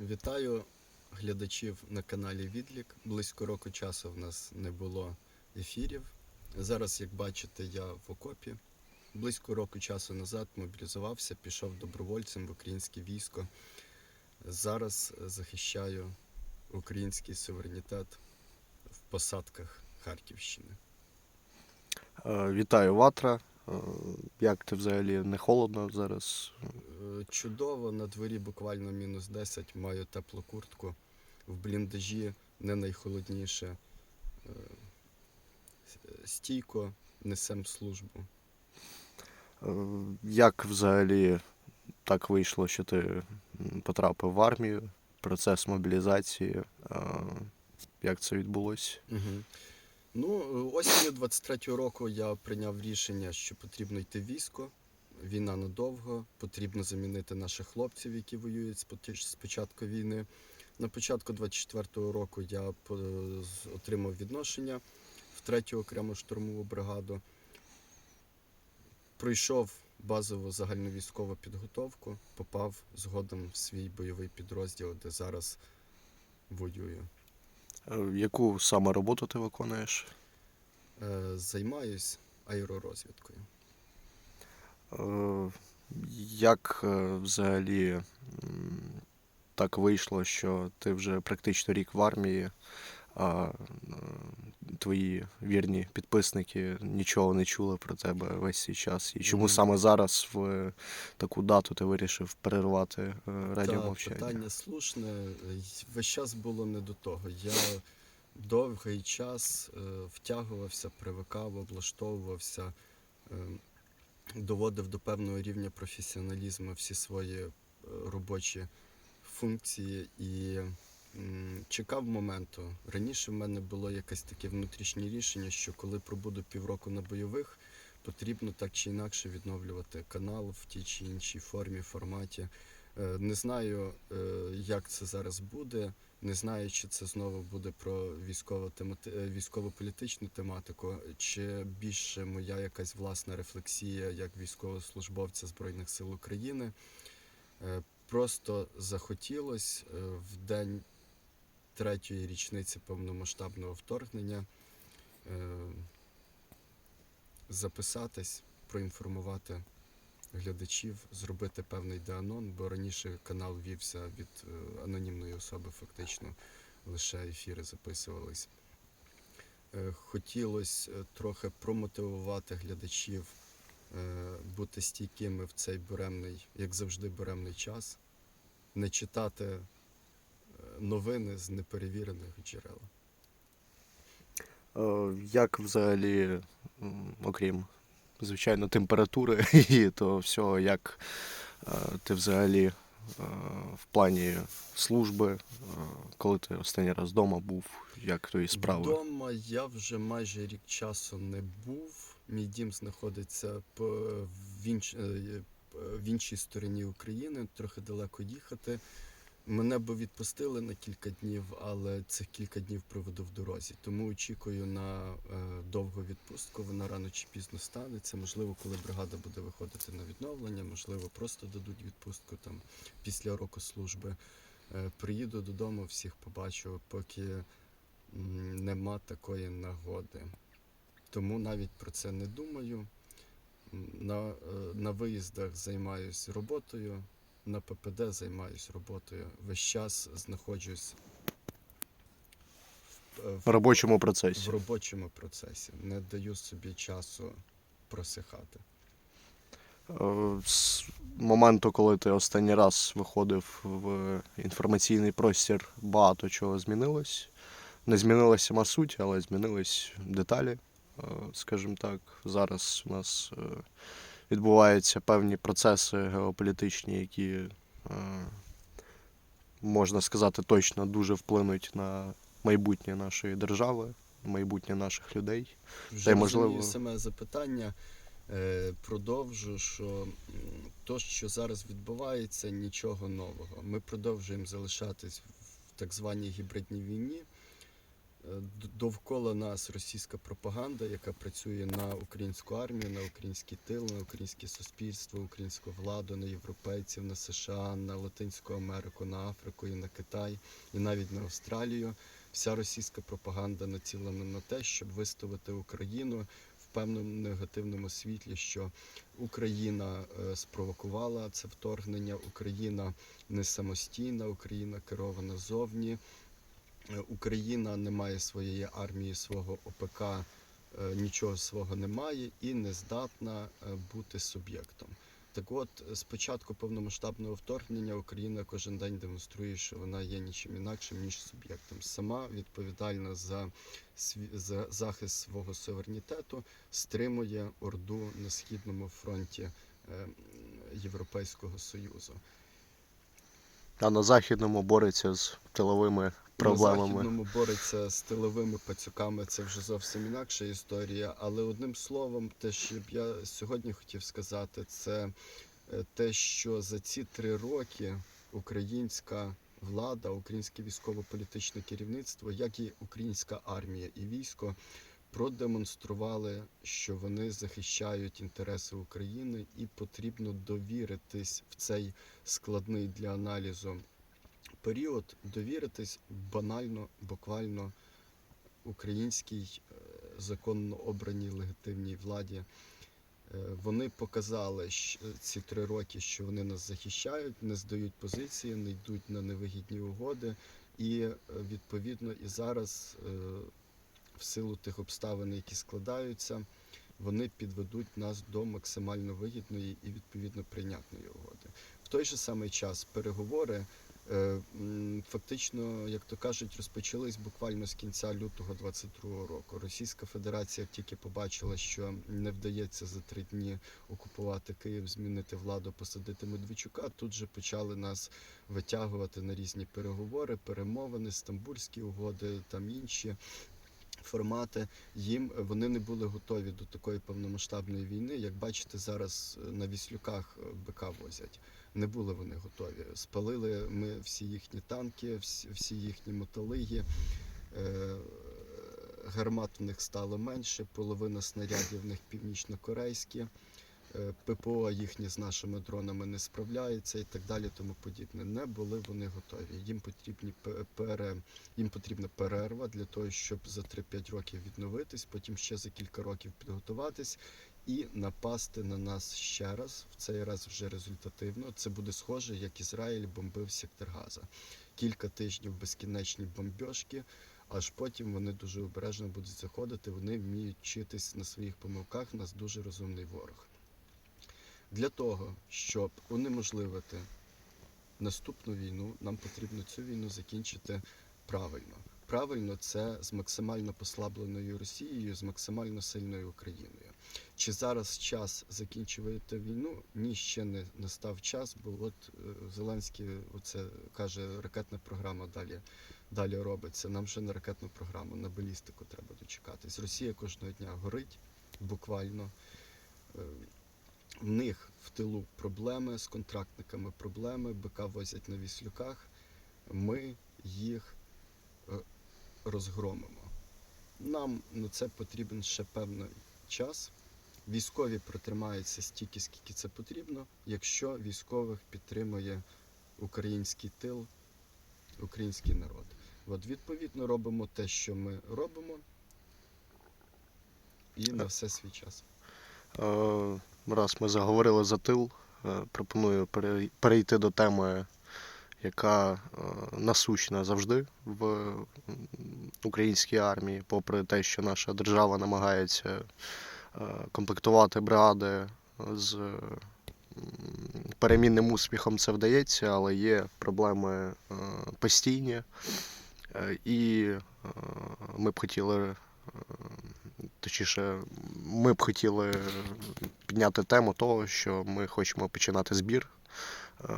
Вітаю глядачів на каналі Відлік. Близько року часу в нас не було ефірів. Зараз, як бачите, я в окопі. Близько року часу назад мобілізувався, пішов добровольцем в українське військо. Зараз захищаю український суверенітет в посадках Харківщини. Е, Вітаю, Ватра. Е, Як ти взагалі не холодно зараз? Е, Чудово, на дворі буквально мінус 10, маю теплу куртку. В бліндажі не найхолодніше. Е, Стійко несем службу. Як взагалі так вийшло, що ти потрапив в армію? Процес мобілізації? Як це відбулося? Угу. Ну, е, осінню 23-го року я прийняв рішення, що потрібно йти в військо. Війна надовго, потрібно замінити наших хлопців, які воюють з початку війни. На початку 24-го року я по- отримав відношення в 3-ю окрему штурмову бригаду. Пройшов базову загальновійськову підготовку, попав згодом в свій бойовий підрозділ, де зараз воюю. Е, Яку саме роботу ти виконуєш? Е, Займаюсь аеророзвідкою. Е, Як взагалі так вийшло, що ти вже практично рік в армії, а е, твої вірні підписники нічого не чули про тебе весь цей час? І чому Мгм. саме зараз в таку дату ти вирішив перервати е, радіомовчання? питання слушне. Е, Весь час було не до того. Я довгий час е, втягувався, привикав, облаштовувався, е, доводив до певного рівня професіоналізму всі свої е, робочі функції і чекав моменту. Раніше в мене було якесь таке внутрішнє рішення, що коли пробуду півроку на бойових, потрібно так чи інакше відновлювати канал в тій чи іншій формі, форматі. Е, Не знаю, е, як це зараз буде. Не знаю, чи це знову буде про військово військово-політичну тематику, чи більше моя якась власна рефлексія як військовослужбовця Збройних сил України. Е, Просто захотілось е, в день третьої річниці повномасштабного вторгнення е, записатись, проінформувати глядачів, зробити певний деанон, бо раніше канал вівся від е, анонімної особи, фактично лише ефіри записувались. Е, Хотілося трохи промотивувати глядачів бути стійкими в цей буремний, як завжди, буремний час, не читати новини з неперевірених джерел. Е, Як взагалі, окрім, звичайно, температури і того всього, як е, ти взагалі е, в плані служби, коли ти останній раз вдома був, як твої справи? Вдома я вже майже рік часу не був. Мій дім знаходиться в іншій стороні України, трохи далеко їхати. Мене би відпустили на кілька днів, але цих кілька днів проведу в дорозі. Тому очікую на е, довгу відпустку. Вона рано чи пізно станеться. Можливо, коли бригада буде виходити на відновлення, можливо, просто дадуть відпустку там після року служби. Е, приїду додому, всіх побачу, поки нема такої нагоди. Тому навіть про це не думаю. На, е, на виїздах займаюся роботою, на ППД займаюся роботою. Весь час знаходжусь в, В в, робочому в процесі. робочому процесі. Не даю собі часу просихати. Е, З моменту, коли ти останній раз виходив в інформаційний простір, багато чого змінилось. Не змінилася сама суть, але змінились деталі. Е, Скажімо так, зараз у нас е, відбуваються певні процеси геополітичні, які, е, можна сказати, точно дуже вплинуть на майбутнє нашої держави, майбутнє наших людей. Вже Та можливо- саме запитання. Е, продовжу, що то, що зараз відбувається, нічого нового. Ми продовжуємо залишатись в так званій гібридній війні. Довкола нас російська пропаганда, яка працює на українську армію, на український тил, на українське суспільство, українську владу, на європейців, на США, на Латинську Америку, на Африку і на Китай, і навіть на Австралію. Вся російська пропаганда націлена на те, щоб виставити Україну певному негативному світлі, що Україна е, спровокувала це вторгнення, Україна не самостійна, Україна керована зовні. Е, Україна не має своєї армії, свого ОПК, е, нічого свого не має і не здатна е, бути суб'єктом. Так от, з початку повномасштабного вторгнення Україна кожен день демонструє, що вона є нічим інакшим, ніж суб'єктом. Сама відповідальна за, за захист свого суверенітету, стримує Орду на східному фронті Європейського Союзу. А на західному бореться з тиловими На західному бореться з тиловими пацюками, це вже зовсім інакша історія. Але одним словом, те, що б я сьогодні хотів сказати, це е, те, що за ці три роки українська влада, українське військово-політичне керівництво, як і українська армія і військо, продемонстрували, що вони захищають інтереси України, і потрібно довіритись в цей складний для аналізу період довіритись банально, буквально українській е, законно обраній легітимній владі. Е, Вони показали ці три роки, що вони нас захищають, не здають позиції, не йдуть на невигідні угоди, і е, відповідно і зараз, в силу тих обставин, які складаються, вони підведуть нас до максимально вигідної і відповідно прийнятної угоди. В той же самий час переговори е, фактично, як то кажуть, розпочались буквально з кінця лютого 22-го року. Російська Федерація тільки побачила, що не вдається за три дні окупувати Київ, змінити владу, посадити Медведчука. Тут же почали нас витягувати на різні переговори, перемовини, стамбульські угоди, там інші. Формати їм вони не були готові до такої повномасштабної війни. Як бачите, зараз е, на віслюках бика возять. Не були вони готові. Спалили ми всі їхні танки, всі, всі їхні мотолиги. Е, гармат в них стало менше, половина снарядів в них північно-корейські. Е, ППО їхні з нашими дронами не справляється і так далі, тому подібне. Не були вони готові. Їм потрібні пере, їм потрібна перерва для того, щоб за 3-5 років відновитись, потім ще за кілька років підготуватись і напасти на нас ще раз. В цей раз вже результативно. Це буде схоже, як Ізраїль бомбив сектор Газа. Кілька тижнів безкінечні бомбьошки. Аж потім вони дуже обережно будуть заходити. Вони вміють вчитись на своїх помилках. У нас дуже розумний ворог. Для того, щоб унеможливити наступну війну, нам потрібно цю війну закінчити правильно. Правильно, це з максимально послабленою Росією, з максимально сильною Україною. Чи зараз час закінчувати війну? Ні, ще не настав час, бо от е, Зеленський оце каже, ракетна програма далі, далі робиться. Нам вже на ракетну програму, на балістику треба дочекатись. Росія кожного дня горить буквально. Е, в них в тилу проблеми з контрактниками, проблеми, БК возять на віслюках. Ми їх е, розгромимо. Нам на це потрібен ще певний час. Військові протримаються стільки, скільки це потрібно, якщо військових підтримує український тил, український народ. От відповідно робимо те, що ми робимо, і на все свій час. Раз ми заговорили за тил, е, пропоную перей- перейти до теми, яка е, насущна завжди в українській армії, попри те, що наша держава намагається е, комплектувати бригади з перемінним успіхом це вдається, але є проблеми постійні. І ми б хотіли, точніше, ми б хотіли підняти тему того, що ми хочемо починати збір. Е,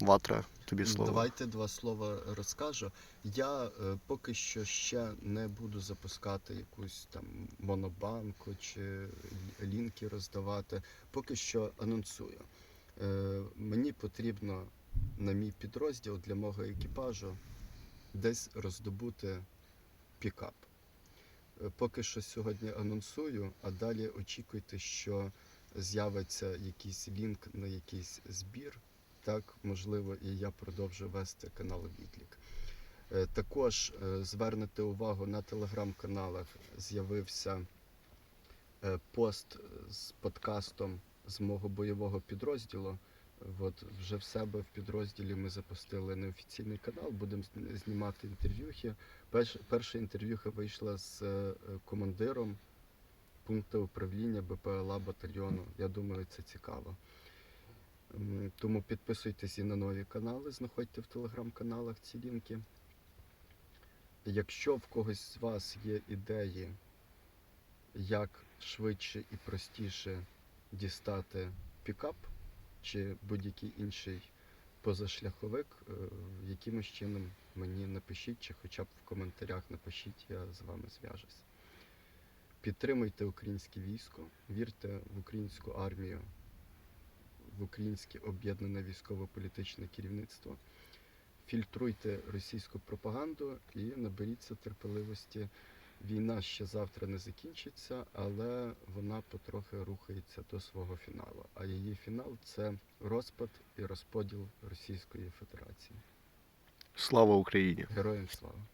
Ватра, тобі слово. Давайте два слова розкажу. Я е, поки що ще не буду запускати якусь там монобанку чи лінки роздавати. Поки що анонсую. Е, мені потрібно на мій підрозділ для мого екіпажу десь роздобути пікап. Поки що сьогодні анонсую, а далі очікуйте, що з'явиться якийсь лінк на якийсь збір. Так, можливо, і я продовжу вести канал Відлік. Е, Також е, звернете увагу на телеграм-каналах з'явився е, пост з подкастом з мого бойового підрозділу. От вже в себе в підрозділі ми запустили неофіційний канал, будемо знімати інтерв'юхи. Перш, перша інтерв'юха вийшла з е, командиром пункту управління БПЛА батальйону. Я думаю, це цікаво. Тому підписуйтесь і на нові канали, знаходьте в телеграм-каналах ці лінки. Якщо в когось з вас є ідеї, як швидше і простіше дістати пікап чи будь-який інший позашляховик, е, якимось чином мені напишіть, чи хоча б в коментарях напишіть, я з вами зв'яжусь. Підтримуйте українське військо, вірте в українську армію, в українське об'єднане військово-політичне керівництво. Фільтруйте російську пропаганду і наберіться терпеливості. Війна ще завтра не закінчиться, але вона потрохи рухається до свого фіналу. А її фінал це розпад і розподіл Російської Федерації. Слава Україні! Героям слава!